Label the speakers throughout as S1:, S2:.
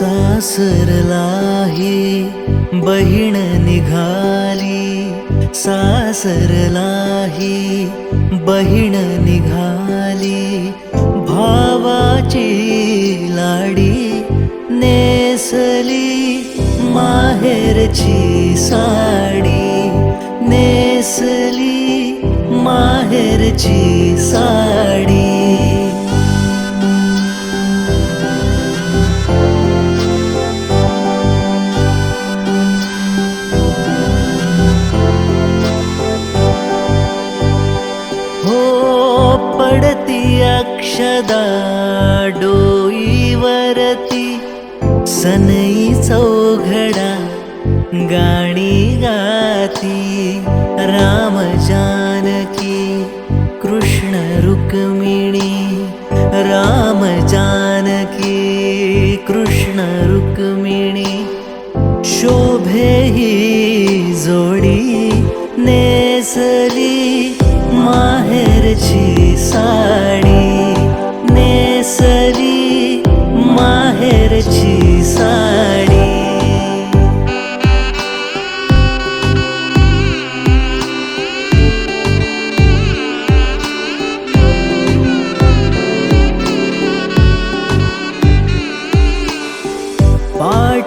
S1: सासरलाही बहीण निघाली. सासरलाही बहीण निघाली. भावाची लाडी नेसली. माहेरची साडी नेसली. माहेरची साडी अक्षदा डोईवरती सनई चौघडा गाणी गाती. राम जानकी कृष्ण रुक्मिणी. राम जानकी कृष्ण रुक्मिणी. शोभे ही जोडी नेस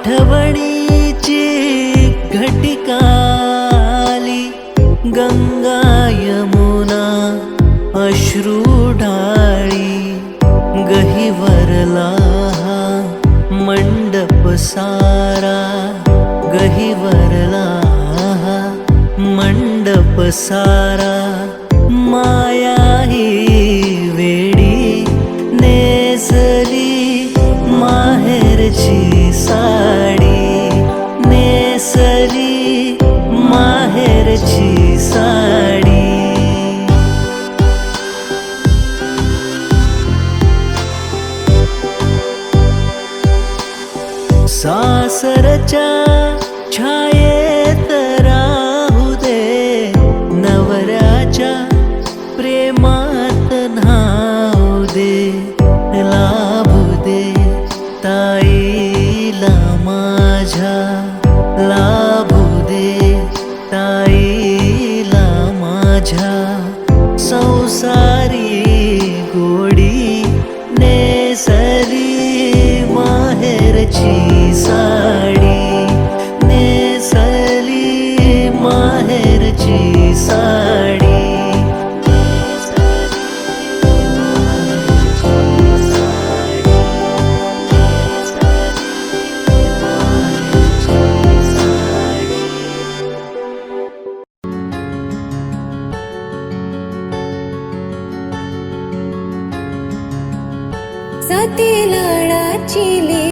S1: आठवणीची घटिकाली गंगा यमुना अश्रू ढाळी गहिवरला हा मंडप सारा गहिवरला हा मंडप सारा सासरच्या छायेत राहू दे. नवऱ्याच्या प्रेमात न्हाऊ दे. लाभू दे ताईला माझ्या. लाभू दे ताईला माझ्या. संसारी गोडी नेसरी माहेरची.
S2: सती लाडाची